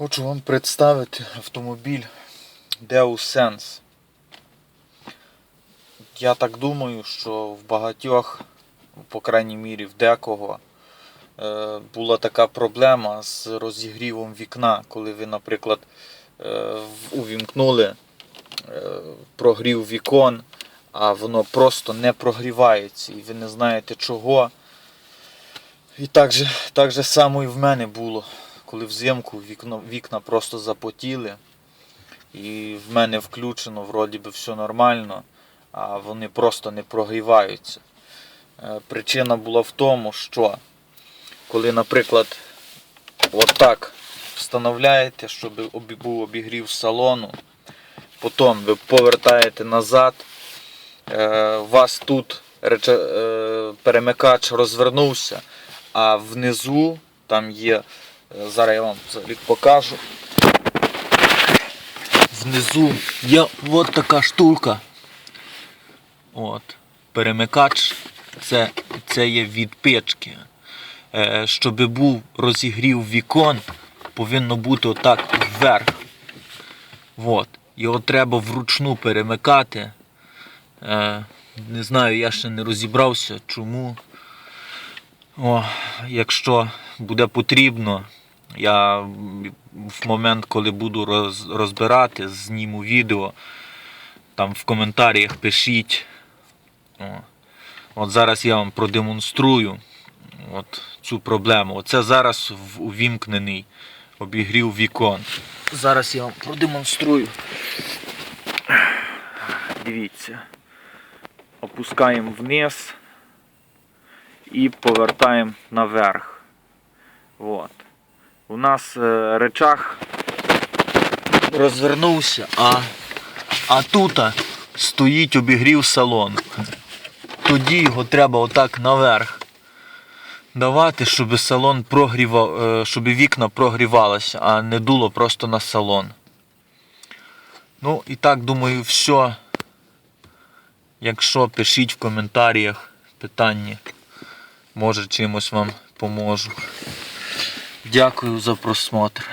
Хочу вам представити автомобіль Deus Sense. Я так думаю, що в багатьох, по крайній мірі в декого, е, була така проблема з розігрівом вікна, коли ви, наприклад, е, увімкнули е, прогрів вікон, а воно просто не прогрівається і ви не знаєте чого. І так же, так же само і в мене було, коли взимку вікно, вікна просто запотіли. І в мене включено, вроді би все нормально, а вони просто не прогріваються. Е, Причина була в тому, що коли, наприклад, отак встановляєте, щоб був обігрів салону, потім ви повертаєте назад, е, у вас тут е, перемикач розвернувся, а внизу там є, е, зараз я вам покажу. Внизу є от така штука. От. Перемикач це, це є від печки. Е, щоб був розігрів вікон, повинно бути отак вверх. От. Його треба вручну перемикати. Е, не знаю, я ще не розібрався, чому. О, якщо буде потрібно, я в момент, коли буду розбирати, зніму відео. Там в коментарях пишіть. От зараз я вам продемонструю от цю проблему. Оце зараз увімкнений обігрів вікон. Зараз я вам продемонструю. Дивіться. Опускаємо вниз і повертаємо наверх. От. У нас е, речах розвернувся, а, а тут стоїть обігрів салон. Тоді його треба отак наверх давати, щоб салон прогрівав, е, щоб вікна прогрівалися, а не дуло просто на салон. Ну і так думаю, все. Якщо пишіть в коментарях питання, може чимось вам поможу. Дякую за просмотр.